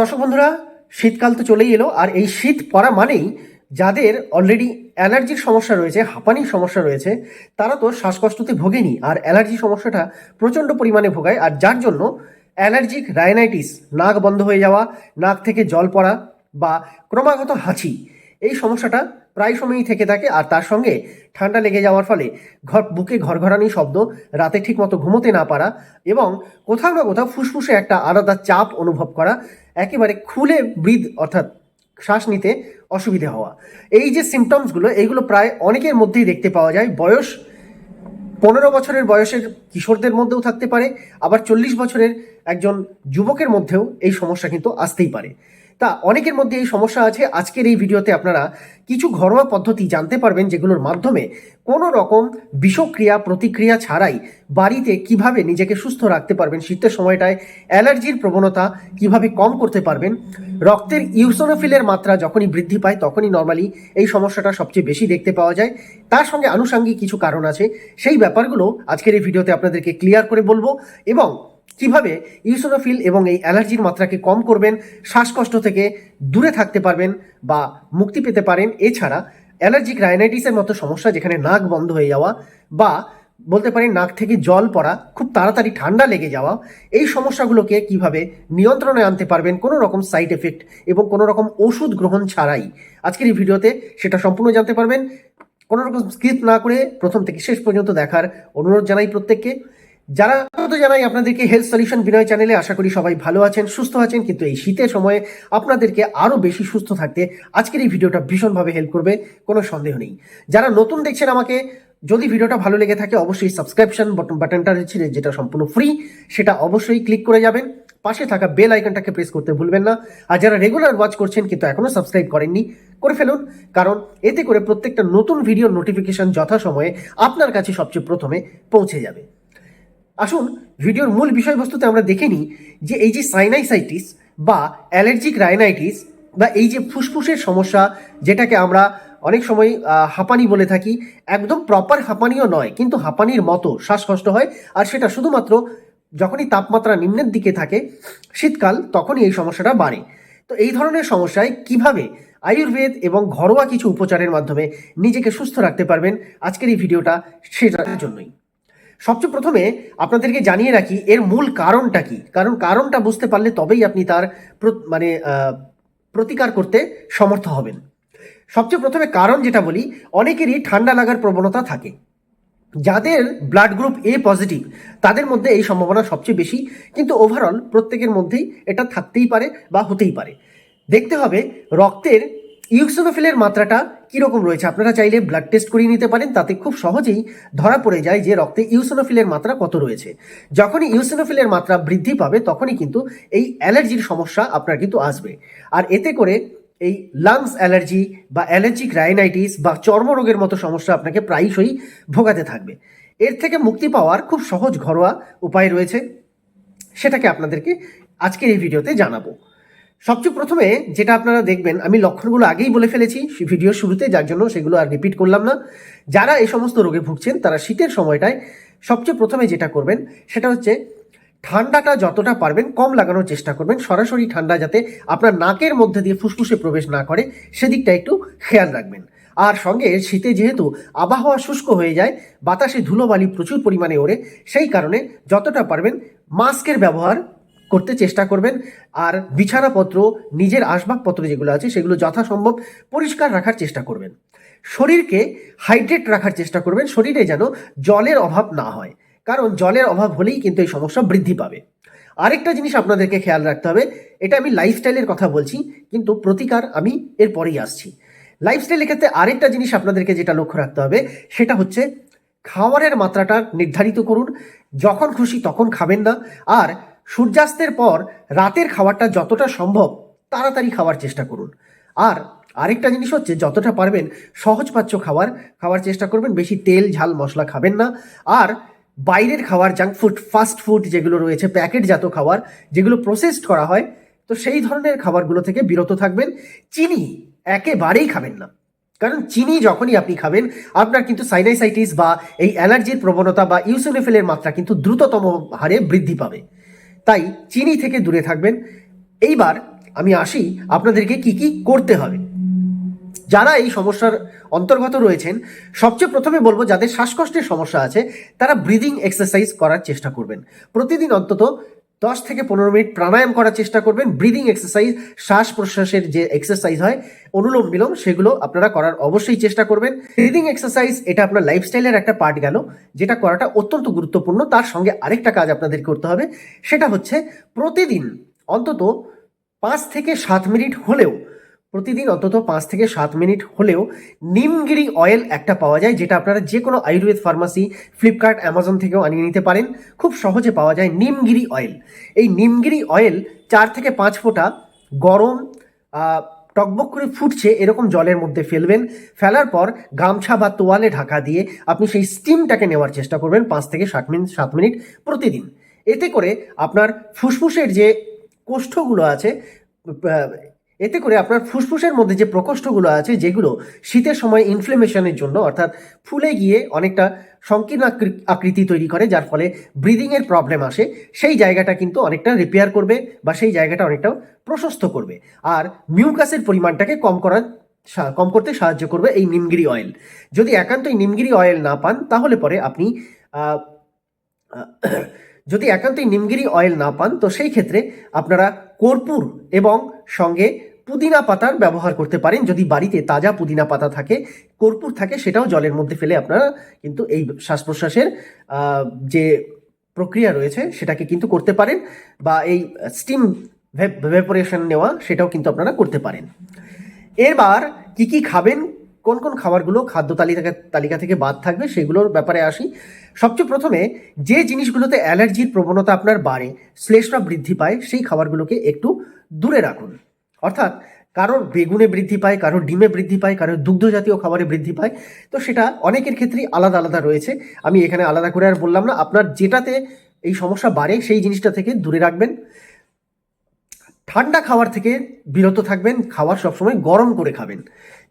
দর্শক বন্ধুরা, শীতকাল তো চলেই এলো, আর এই শীত পড়া মানেই যাদের অলরেডি অ্যালার্জির সমস্যা রয়েছে, হাঁপানির সমস্যা রয়েছে, তারা তো শ্বাসকষ্টতে ভোগেনি, আর অ্যালার্জি সমস্যাটা প্রচণ্ড পরিমাণে ভোগায়, আর যার জন্য অ্যালার্জিক রাইনাইটিস নাক বন্ধ হয়ে যাওয়া, নাক থেকে জল পড়া বা ক্রমাগত হাঁচি, এই সমস্যাটা প্রায় সময়ই থেকে থাকে, আর তার সঙ্গে ঠান্ডা লেগে যাওয়ার ফলে ঘর, বুকে ঘরঘরানি শব্দ, রাতে ঠিকমতো ঘুমোতে না পারা এবং কোথাও না কোথাও ফুসফুসে একটা আলাদা চাপ অনুভব করা একেবারে খুলে ব্রিদ অর্থাৎ শ্বাস নিতে অসুবিধে হওয়া। এই যে সিমটমসগুলো এইগুলো প্রায় অনেকের মধ্যেই দেখতে পাওয়া যায়। বয়স পনেরো বছরের বয়সের কিশোরদের মধ্যেও থাকতে পারে, আবার চল্লিশ বছরের একজন যুবকের মধ্যেও এই সমস্যা কিন্তু আসতেই পারে। তা অনেকের মধ্যে এই সমস্যা আছে। আজকের এই ভিডিওতে আপনারা কিছু ঘরোয়া পদ্ধতি জানতে পারবেন যেগুলোর মাধ্যমে কোনো রকম বিষক্রিয়া, প্রতিক্রিয়া ছাড়াই বাড়িতে কীভাবে নিজেকে সুস্থ রাখতে পারবেন, শীতের সময়টায় অ্যালার্জির প্রবণতা কীভাবে কম করতে পারবেন, রক্তের ইউসোনোফিলের মাত্রা যখনই বৃদ্ধি পায় তখনই নর্মালি এই সমস্যাটা সবচেয়ে বেশি দেখতে পাওয়া যায়। তার সঙ্গে আনুষাঙ্গিক কিছু কারণ আছে। সেই ব্যাপারগুলো আজকের এই ভিডিওতে আপনাদেরকে ক্লিয়ার করে বলব এবং কীভাবে ইউসোনোফিল এবং এই অ্যালার্জির মাত্রাকে কম করবেন, শ্বাসকষ্ট থেকে দূরে থাকতে পারবেন বা মুক্তি পেতে পারেন, এছাড়া অ্যালার্জিক রাইনাইটিসের মতো সমস্যা যেখানে নাক বন্ধ হয়ে যাওয়া বা বলতে পারেন নাক থেকে জল পড়া, খুব তাড়াতাড়ি ঠান্ডা লেগে যাওয়া, এই সমস্যাগুলোকে কীভাবে নিয়ন্ত্রণে আনতে পারবেন কোনো রকম সাইড এফেক্ট এবং কোনো রকম ওষুধ গ্রহণ ছাড়াই। আজকের এই ভিডিওতে সেটা সম্পূর্ণ জানতে পারবেন। কোনো রকম স্কিপ না করে প্রথম থেকে শেষ পর্যন্ত দেখার অনুরোধ জানাই প্রত্যেককে। যারা তো জানাই আপনাদেরকে হেলথ সলিউশন বিনয় চ্যানেলে আশা করি সবাই ভালো আছেন, সুস্থ আছেন, কিন্তু এই শীতের সময়ে আপনাদেরকে আরও বেশি সুস্থ থাকতে আজকের এই ভিডিওটা ভীষণভাবে হেল্প করবে, কোনো সন্দেহ নেই। যারা নতুন দেখছেন আমাকে, যদি ভিডিওটা ভালো লেগে থাকে, অবশ্যই সাবস্ক্রিপশন বটন বাটনটা রয়েছে, যেটা সম্পূর্ণ ফ্রি সেটা অবশ্যই ক্লিক করে যাবেন। পাশে থাকা বেল আইকনটাকে প্রেস করতে ভুলবেন না। আর যারা রেগুলার ওয়াচ করছেন, কিন্তু এখনও সাবস্ক্রাইব করেননি, করে ফেলুন। কারণ এতে করে প্রত্যেকটা নতুন ভিডিওর নোটিফিকেশন যথাসময়ে আপনার কাছে সবচেয়ে প্রথমে পৌঁছে যাবে। আসুন ভিডিওর মূল বিষয়বস্তুতে আমরা দেখে নিই যে এই যে সাইনাইসাইটিস বা অ্যালার্জিক রাইনাইটিস বা এই যে ফুসফুসের সমস্যা যেটাকে আমরা অনেক সময় হাঁপানি বলে থাকি, একদম প্রপার হাঁপানিও নয়, কিন্তু হাঁপানির মতো শ্বাসকষ্ট হয়। আর সেটা শুধুমাত্র যখনই তাপমাত্রা নিম্নের দিকে থাকে, শীতকাল তখনই এই সমস্যাটা বাড়ে। তো এই ধরনের সমস্যায় কীভাবে আয়ুর্বেদ এবং ঘরোয়া কিছু উপচারের মাধ্যমে নিজেকে সুস্থ রাখতে পারবেন? আজকের এই ভিডিওটা সেটার জন্যই। সবচেয়ে প্রথমে আপনাদেরকে জানিয়ে রাখি, এর মূল কারণটা কি? কারণ কারণটা বুঝতে পারলে তবেই আপনি তার মানে প্রতিকার করতে সমর্থ হবেন। সবচেয়ে প্রথমে কারণ যেটা বলি, অনেকেরই ঠান্ডা লাগার প্রবণতা থাকে। যাদের ব্লাড গ্রুপ এ পজিটিভ তাদের মধ্যে এই সম্ভাবনা সবচেয়ে বেশি। কিন্তু ওভারঅল প্রত্যেকের মধ্যেই এটা থাকতেই পারে বা হতেই পারে। দেখতে হবে, রক্তের ইউক্সোনোফিলের মাত্রাটা কীরকম রয়েছে? আপনারা চাইলে ব্লাড টেস্ট করিয়ে নিতে পারেন, তাতে খুব সহজেই ধরা পড়ে যায় যে রক্তে ইউসোনোফিলের মাত্রা কত রয়েছে। যখনই ইউসোনোফিলের মাত্রা বৃদ্ধি পাবে, তখনই কিন্তু এই অ্যালার্জির সমস্যা আপনার কিন্তু আসবে। আর এতে করে এই লাংস অ্যালার্জি বা অ্যালার্জিক রাইনাইটিস বা চর্মরোগের মতো সমস্যা আপনাকে প্রায়শই ভোগাতে থাকবে। এর থেকে মুক্তি পাওয়ার খুব সহজ ঘরোয়া উপায় রয়েছে, সেটাকে আপনাদেরকে আজকের এই ভিডিওতে জানাব। সবচেয়ে প্রথমে যেটা আপনারা দেখবেন, আমি লক্ষণগুলো আগেই বলে ফেলেছি ভিডিও শুরুতে, যার জন্য সেগুলো আর রিপিট করলাম না। যারা এই সমস্ত রোগে ভুগছেন, তারা শীতের সময়টায় সবচেয়ে প্রথমে যেটা করবেন, সেটা হচ্ছে ঠান্ডাটা যতটা পারবেন, কম লাগানোর চেষ্টা করবেন। সরাসরি ঠান্ডা যাতে আপনার নাকের মধ্যে দিয়ে ফুসফুসে প্রবেশ না করে, সেদিকটা একটু খেয়াল রাখবেন। আর সঙ্গে শীতে যেহেতু আবহাওয়া শুষ্ক হয়ে যায়, বাতাসে ধুলোবালি প্রচুর পরিমাণে ওড়ে, সেই কারণে যতটা পারবেন, মাস্কের ব্যবহার করতে চেষ্টা করবেন। আর বিছানাপত্র, নিজের আসবাবপত্র যেগুলো আছে, সেগুলো যথাসম্ভব পরিষ্কার রাখার চেষ্টা করবেন। শরীরকে হাইড্রেট রাখার চেষ্টা করবেন, শরীরে যেন জলের অভাব না হয়। কারণ জলের অভাব হলেই কিন্তু এই সমস্যা বৃদ্ধি পাবে। আরেকটা জিনিস আপনাদেরকে খেয়াল রাখতে হবে, এটা আমি লাইফস্টাইলের কথা বলছি, কিন্তু প্রতিকার আমি এর পরেই আসছি। লাইফস্টাইলের ক্ষেত্রে আরেকটা জিনিস আপনাদেরকে যেটা লক্ষ্য রাখতে হবে, সেটা হচ্ছে খাওয়ারের মাত্রাটা নির্ধারিত করুন। যখন খুশি তখন খাবেন না। আর সূর্যাস্তের পর রাতের খাবারটা যতটা সম্ভব তাড়াতাড়ি খাওয়ার চেষ্টা করুন। আর আরেকটা জিনিস হচ্ছে, যতটা পারবেন সহজপাচ্য খাবার খাওয়ার চেষ্টা করবেন। বেশি তেল, ঝাল, মশলা খাবেন না। আর বাইরের খাবার জাঙ্ক ফুড ফাস্ট ফুড যেগুলো রয়েছে, প্যাকেটজাত খাবার যেগুলো প্রসেসড করা হয়, তো সেই ধরনের খাবারগুলো থেকে বিরত থাকবেন। চিনি একেবারেই খাবেন না। কারণ চিনি যখনই আপনি খাবেন, আপনার কিন্তু সাইনাইসাইটিস বা এই অ্যালার্জির প্রবণতা বা ইউসোনেফিলের মাত্রা কিন্তু দ্রুততম হারে বৃদ্ধি পাবে। তাই চিনি থেকে দূরে থাকবেন। এইবার আমি আসি আপনাদেরকে কি কি করতে হবে। যারা এই সমস্যার অন্তর্গত রয়েছেন, সবচেয়ে প্রথমে বলব যাদের শ্বাসকষ্টের সমস্যা আছে, তারা ব্রিদিং এক্সারসাইজ করার চেষ্টা করবেন। প্রতিদিন অন্তত দশ থেকে পনেরো মিনিট প্রাণায়াম করার চেষ্টা করবেন। ব্রিদিং এক্সারসাইজ শ্বাস প্রশ্বাসের যে এক্সারসাইজ হয়, অনুলোম বিলোম, সেগুলো আপনারা করার অবশ্যই চেষ্টা করবেন। ব্রিদিং এক্সারসাইজ এটা আপনার লাইফস্টাইলের একটা পার্ট গেল, যেটা করাটা অত্যন্ত গুরুত্বপূর্ণ। তার সঙ্গে আরেকটা কাজ আপনাদের করতে হবে, সেটা হচ্ছে প্রতিদিন অন্তত পাঁচ থেকে সাত মিনিট হলেও প্রতিদিন অন্তত পাঁচ থেকে সাত মিনিট হলেও নিমগিরি অয়েল একটা পাওয়া যায়, যেটা আপনারা যে কোনো আয়ুর্বেদ ফার্মাসি, ফ্লিপকার্ট, অ্যামাজন থেকেও আনিয়ে নিতে পারেন। খুব সহজে পাওয়া যায় নিমগিরি অয়েল। এই নিমগিরি অয়েল চার থেকে পাঁচ ফোঁটা গরম টকবক করে ফুটছে, এরকম জলের মধ্যে ফেলবেন। ফেলার পর গামছা বা তোয়ালে ঢাকা দিয়ে আপনি সেই স্টিমটাকে নেওয়ার চেষ্টা করবেন পাঁচ থেকে ষাট মিনিট সাত মিনিট প্রতিদিন। এতে করে আপনার ফুসফুসের যে কোষ্ঠগুলো আছে এতে করে আপনার ফুসফুসের মধ্যে যে প্রকোষ্ঠগুলো আছে, যেগুলো শীতের সময় ইনফ্লেমেশনের জন্য, অর্থাৎ ফুলে গিয়ে অনেকটা সংকীর্ণ আকৃ- আকৃতি তৈরি করে, যার ফলে ব্রিদিংয়ের প্রবলেম আসে, সেই জায়গাটা কিন্তু অনেকটা রিপেয়ার করবে বা সেই জায়গাটা অনেকটা প্রশস্ত করবে। আর মিউকাসের পরিমাণটাকে কম করার কম করতে সাহায্য করবে এই নিমগিরি অয়েল যদি একান্তই নিমগিরি অয়েল না পান, তাহলে পরে আপনি যদি একান্তই নিমগিরি অয়েল না পান, তো সেই ক্ষেত্রে আপনারা কর্পূর এবং সঙ্গে পুদিনা পাতার ব্যবহার করতে পারেন। যদি বাড়িতে তাজা পুদিনা পাতা থাকে, কর্পূর থাকে, সেটাও জলের মধ্যে ফেলে আপনারা কিন্তু এই শ্বাস প্রশ্বাসের যে প্রক্রিয়া রয়েছে, সেটাকে কিন্তু করতে পারেন বা এই স্টিম ভেপোরেশন নেওয়া, সেটাও কিন্তু আপনারা করতে পারেন। এবার কি কি খাবেন, কোন কোন খাবারগুলো খাদ্য তালিকা তালিকা থেকে বাদ থাকবে, সেগুলোর ব্যাপারে আসি। সবচেয়ে প্রথমে যে জিনিসগুলোতে অ্যালার্জির প্রবণতা আপনার বাড়ে শ্লেষটা বৃদ্ধি পায়, সেই খাবারগুলোকে একটু দূরে রাখুন। অর্থাৎ কারোর বেগুনে বৃদ্ধি পায়, কারোর ডিমে বৃদ্ধি পায়, কারোর দুগ্ধ জাতীয় খাবারে বৃদ্ধি পায়। তো সেটা অনেকের ক্ষেত্রেই আলাদা আলাদা রয়েছে। আমি এখানে আলাদা করে আর বললাম না, আপনার যেটাতে এই সমস্যা বাড়ে সেই জিনিসটা থেকে দূরে রাখবেন। ঠান্ডা খাবার থেকে বিরত থাকবেন খাবার সবসময় গরম করে খাবেন।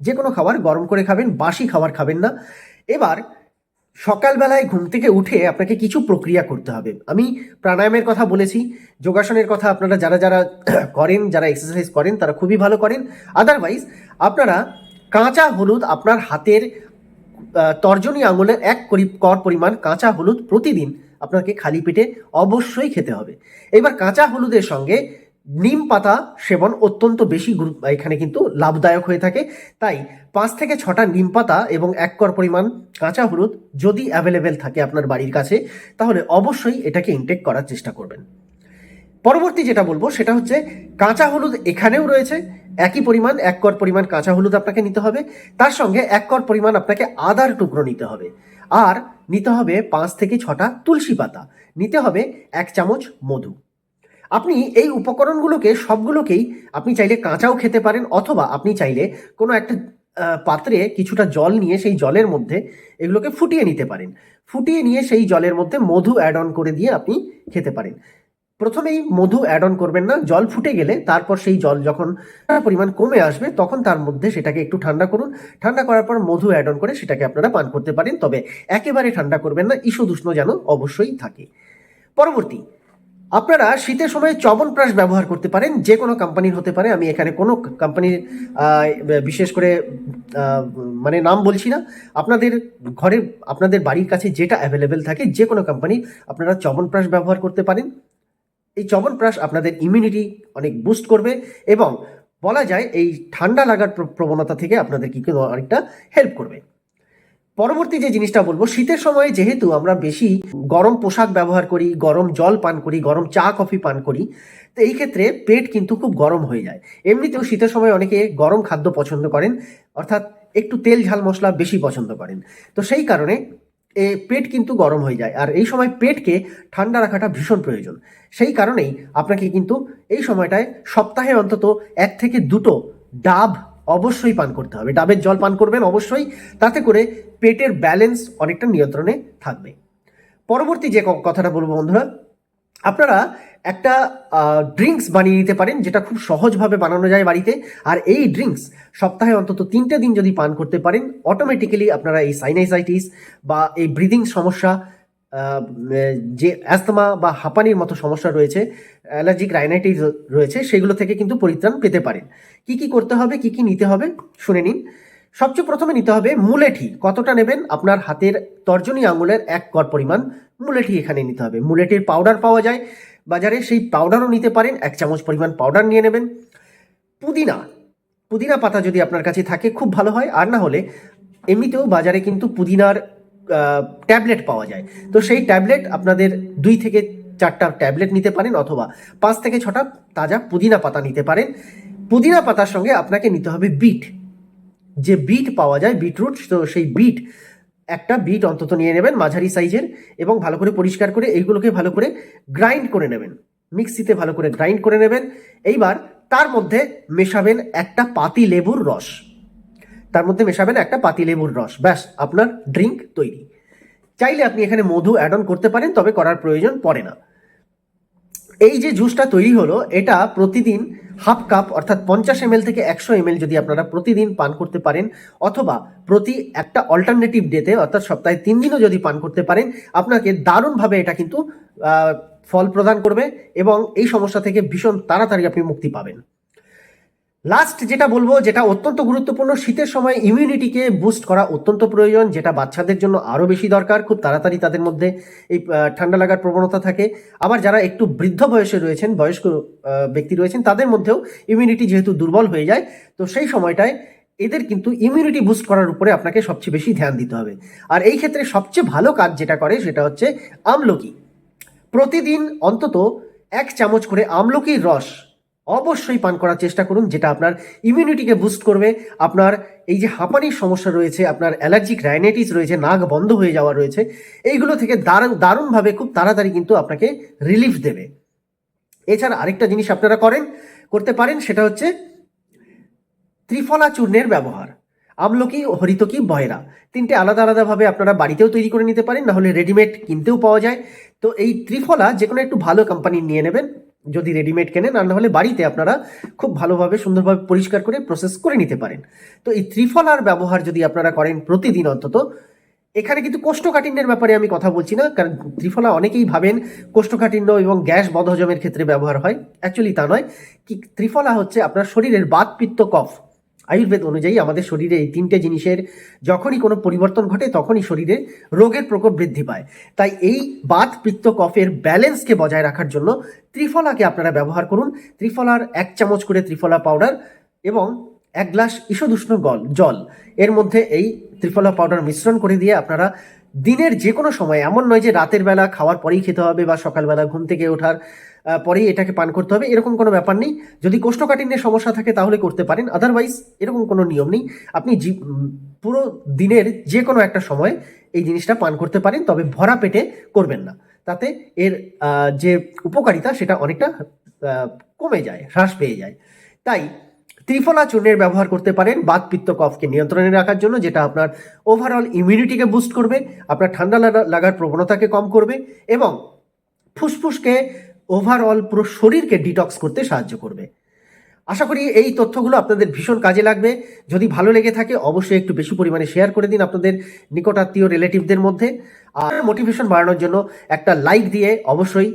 যে কোনো খাবার গরম করে খাবেন, বাসি খাবার খাবেন না। এবার সকালবেলায় ঘুম থেকে উঠে আপনাকে কিছু প্রক্রিয়া করতে হবে। আমি প্রাণায়ামের কথা বলেছি, যোগাসনের কথা আপনারা যারা যারা করেন, যারা এক্সারসাইজ করেন, তারা খুবই ভালো করেন। আদারওয়াইজ আপনারা কাঁচা হলুদ আপনার হাতের তর্জনী আঙুলের এক কর পরিমাণ কাঁচা হলুদ প্রতিদিন আপনাকে খালি পেটে অবশ্যই খেতে হবে। এবার কাঁচা হলুদের সঙ্গে নিম পাতা সেবন অত্যন্ত বেশি এখানে কিন্তু লাভদায়ক হয়ে থাকে। তাই পাঁচ থেকে ছটা নিম পাতা এবং এক কর পরিমাণ কাঁচা হলুদ যদি অ্যাভেলেবেল থাকে আপনার বাড়ির কাছে, তাহলে অবশ্যই এটাকে ইনটেক করার চেষ্টা করবেন। পরবর্তী যেটা বলব, সেটা হচ্ছে কাঁচা হলুদ এখানেও রয়েছে। একই পরিমাণ, এক কর পরিমাণ কাঁচা হলুদ আপনাকে নিতে হবে। তার সঙ্গে এক কর পরিমাণ আপনাকে আদার টুকরো নিতে হবে। আর নিতে হবে পাঁচ থেকে ছটা তুলসী পাতা। নিতে হবে এক চামচ মধু। আপনি এই উপকরণগুলোকে সবগুলোকেই আপনি চাইলে কাঁচাও খেতে পারেন অথবা আপনি চাইলে কোনো একটা পাত্রে কিছুটা জল নিয়ে সেই জলের মধ্যে এগুলোকে ফুটিয়ে নিতে পারেন। ফুটিয়ে নিয়ে সেই জলের মধ্যে মধু অ্যাড অন করে দিয়ে আপনি খেতে পারেন। প্রথমেই মধু অ্যাড অন করবেন না, জল ফুটে গেলে তারপর সেই জল যখন পরিমাণ কমে আসবে তখন তার মধ্যে সেটাকে একটু ঠান্ডা করুন। ঠান্ডা করার পর মধু অ্যাড অন করে সেটাকে আপনারা পান করতে পারেন, তবে একেবারে ঠান্ডা করবেন না, ঈষদুষ্ণ যেন অবশ্যই থাকে। পরবর্তী আপনারা শীতের সময় চবনপ্রাশ ব্যবহার করতে পারেন, যে কোনো কোম্পানির হতে পারে, আমি এখানে কোনো কোম্পানির বিশেষ করে মানে নাম বলছি না, আপনাদের ঘরের আপনাদের বাড়ির কাছে যেটা অ্যাভেলেবেল থাকে, যে কোনো কোম্পানি আপনারা চবনপ্রাশ ব্যবহার করতে পারেন। এই চবনপ্রাশ আপনাদের ইমিউনিটি অনেক বুস্ট করবে এবং বলা যায় এই ঠান্ডা লাগার প্র- প্রবণতা থেকে আপনাদের কি অনেকটা হেল্প করবে। পরবর্তী যে জিনিসটা বলব, শীতের সময় যেহেতু আমরা বেশি গরম পোশাক ব্যবহার করি, গরম জল পান করি, গরম চা, কফি পান করি, তো এই ক্ষেত্রে পেট কিন্তু খুব গরম হয়ে যায়। এমনিতেও শীতের সময় অনেকে গরম খাদ্য পছন্দ করেন, অর্থাৎ একটু তেল ঝাল মশলা বেশি পছন্দ করেন। তো সেই কারণে এ পেট কিন্তু গরম হয়ে যায়, আর এই সময় পেটকে ঠান্ডা রাখাটা ভীষণ প্রয়োজন। সেই কারণেই আপনাকে কিন্তু এই সময়টায় সপ্তাহে অন্তত এক থেকে দুটো ডাব অবশ্যই পান করতে হবে। ডাবের জল পান করবেন অবশ্যই, তাতে করে পেটের ব্যালেন্স অনেকটা নিয়ন্ত্রণে থাকবে। পরবর্তী যে কথাটা বলব বন্ধুরা, আপনারা একটা ড্রিঙ্কস বানিয়ে নিতে পারেন, যেটা খুব সহজভাবে বানানো যায় বাড়িতে। আর এই ড্রিঙ্কস সপ্তাহে অন্তত তিনটে দিন যদি পান করতে পারেন অটোমেটিক্যালি আপনারা এই সাইনাইসাইটিস বা এই ব্রিদিং সমস্যা যে অ্যাস্তমা বা হাঁপানির মতো সমস্যা রয়েছে অ্যালার্জিক রাইনাইটিস রয়েছে, সেগুলো থেকে কিন্তু পরিত্রাণ পেতে পারেন। কি কি করতে হবে, কি কি নিতে হবে, শুনে নিন। সবচেয়ে প্রথমে নিতে হবে মুলেঠি। কতটা নেবেন? আপনার হাতের তর্জনী আঙুলের এক কর পরিমাণ মুলেঠি এখানে নিতে হবে। মুলেঠির পাউডার পাওয়া যায়। বাজারে সেই পাউডারও নিতে পারেন। এক চামচ পরিমাণ পাউডার নিয়ে নেবেন। পুদিনা। পুদিনা পাতা যদি আপনার কাছে থাকে, খুব ভালো হয়। আর না হলে এমনিতেও বাজারে কিন্তু পুদিনার ট্যাবলেট পাওয়া যায়। তো সেই ট্যাবলেট আপনাদের দুই থেকে চারটা ট্যাবলেট নিতে পারেন অথবা পাঁচ থেকে ছটা তাজা পুদিনা পাতা নিতে পারেন। পুদিনা পাতার সঙ্গে আপনাকে নিতে হবে বিট। যে বিট পাওয়া যায় বিটরুট তো সেই বিট একটা বিট অন্তত নিয়ে নেবেন মাঝারি সাইজের এবং ভালো করে পরিষ্কার করে এইগুলোকে ভালো করে গ্রাইন্ড করে নেবেন। মিক্সিতে ভালো করে গ্রাইন্ড করে নেবেন। এইবার তার মধ্যে মেশাবেন একটা পাতি লেবুর রস। তার মধ্যে মেশাবেন একটা পাতি লেবুর রস। ব্যাস, আপনার ড্রিঙ্ক তৈরি। চাইলে আপনি এখানে মধু অ্যাড অন করতে পারেন, তবে করার প্রয়োজন পড়ে না। এই যে জুসটা তৈরি হলো, এটা প্রতিদিন হাফ কাপ অর্থাৎ পঞ্চাশ এম থেকে একশো এম যদি আপনারা প্রতিদিন পান করতে পারেন, অথবা প্রতি একটা অল্টারনেটিভ ডেতে অর্থাৎ সপ্তাহে তিন দিনও যদি পান করতে পারেন, আপনাকে দারুণভাবে এটা কিন্তু ফল প্রদান করবে এবং এই সমস্যা থেকে ভীষণ তাড়াতাড়ি আপনি মুক্তি পাবেন। লাস্ট যেটা বলব, যেটা অত্যন্ত গুরুত্বপূর্ণ, শীতের সময় ইমিউনিটিকে বুস্ট করা অত্যন্ত প্রয়োজন, যেটা বাচ্চাদের জন্য আরও বেশি দরকার। খুব তাড়াতাড়ি তাদের মধ্যে এই ঠান্ডা লাগার প্রবণতা থাকে। আবার যারা একটু বৃদ্ধ বয়সে রয়েছেন, বয়স্ক ব্যক্তি রয়েছেন, তাদের মধ্যেও ইমিউনিটি যেহেতু দুর্বল হয়ে যায়, তো সেই সময়টায় এদের কিন্তু ইমিউনিটি বুস্ট করার উপরে আপনাকে সবচেয়ে বেশি ধ্যান দিতে হবে। আর এই ক্ষেত্রে সবচেয়ে ভালো কাজ যেটা করে, সেটা হচ্ছে আমলকি। প্রতিদিন অন্তত এক চামচ করে আমলকির রস অবশ্যই পান করার চেষ্টা করুন, যেটা আপনার ইমিউনিটিকে বুস্ট করবে। আপনার এই যে হাঁপানির সমস্যা রয়েছে, আপনার অ্যালার্জিক রাইনাইটিস রয়েছে, নাক বন্ধ হয়ে যাওয়া রয়েছে, এইগুলো থেকে দারুণ দারুণভাবে খুব তাড়াতাড়ি কিন্তু আপনাকে রিলিফ দেবে। এছাড়া আরেকটা জিনিস আপনারা করেন, করতে পারেন, সেটা হচ্ছে ত্রিফলা চূর্ণের ব্যবহার। আমলকি, হরিতকি, বয়রা, তিনটে আলাদা আলাদাভাবে আপনারা বাড়িতেও তৈরি করে নিতে পারেন, নাহলে রেডিমেড কিনতেও পাওয়া যায়। তো এই ত্রিফলা যে কোনো একটু ভালো কোম্পানির নিয়ে নেবেন। যদি রেডিমেড কেনেন, আর নাহলে বাড়িতে আপনারা খুব ভালোভাবে, সুন্দরভাবে পরিষ্কার করে প্রসেস করে নিতে পারেন। তো এই ত্রিফলার ব্যবহার যদি আপনারা করেন প্রতিদিন অন্তত, এখানে কিন্তু কোষ্ঠকাঠিন্যের ব্যাপারে আমি কথা বলছি না, কারণ ত্রিফলা অনেকেই ভাবেন কোষ্ঠকাঠিন্য এবং গ্যাস বদহজমের ক্ষেত্রে ব্যবহার হয়। অ্যাকচুয়ালি তা নয়, কি ত্রিফলা হচ্ছে আপনার শরীরের বাত পিত্ত কফ। আয়ুর্বেদ অনুযায়ী আমাদের শরীরে এই তিনটে জিনিসের যখনই কোনো পরিবর্তন ঘটে, তখনই শরীরে রোগের প্রকোপ বৃদ্ধি পায়। তাই এই বাত পিত্ত কফের ব্যালেন্সকে বজায় রাখার জন্য ত্রিফলাকে আপনারা ব্যবহার করুন। ত্রিফলার এক চামচ করে ত্রিফলা পাউডার এবং এক গ্লাস ঈষদুষ্ণ গল জল। এর মধ্যে এই ত্রিফলা পাউডার মিশ্রণ করে দিয়ে আপনারা দিনের যে কোনো সময়, এমন নয় যে রাতের বেলা খাওয়ার পরেই খেতে হবে বা সকালবেলা ঘুম থেকে ওঠার পরেই এটাকে পান করতে হবে। এরকম কোনো ব্যাপার নেই। যদি কোষ্ঠকাঠিন্যের সমস্যা থাকে তাহলে করতে পারেন। আদারওয়াইজ এরকম কোনো নিয়ম নেই। আপনি পুরো দিনের যে কোনো একটা সময় এই জিনিসটা পান করতে পারেন, তবে ভরা পেটে করবেন না। তাতে এর যে উপকারিতা সেটা অনেকটা কমে যায়, হ্রাস পেয়ে যায়। তাই ত্রিফলা চূর্ণের ব্যবহার করতে পারেন। বাত পিত্ত কফকে নিয়ন্ত্রণে রাখার জন্য, যেটা আপনার ওভারঅল ইমিউনিটিকে বুস্ট করবে, আপনার ঠান্ডা লাগা- লাগার প্রবণতাকে কম করবে এবং ফুসফুসকে ওভারঅল পুরো শরীরকে ডিটক্স করতে সাহায্য করবে। আশা করি এই তথ্যগুলো আপনাদের ভীষণ কাজে লাগবে। যদি ভালো লেগে থাকে, অবশ্যই একটু বেশি পরিমাণে শেয়ার করে দিন আপনাদের নিকটাত্মীয় রিলেটিভদের মধ্যে। আর মোটিভেশন বাড়ানোর জন্য একটা লাইক দিয়ে অবশ্যই,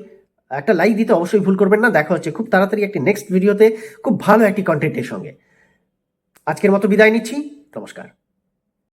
একটা লাইক দিতে অবশ্যই ভুল করবেন না। দেখা হচ্ছে খুব তাড়াতাড়ি একটি নেক্সট ভিডিওতে খুব ভালো একটি কন্টেন্টের সঙ্গে। আজকের মতো বিদায় নিচ্ছি। নমস্কার।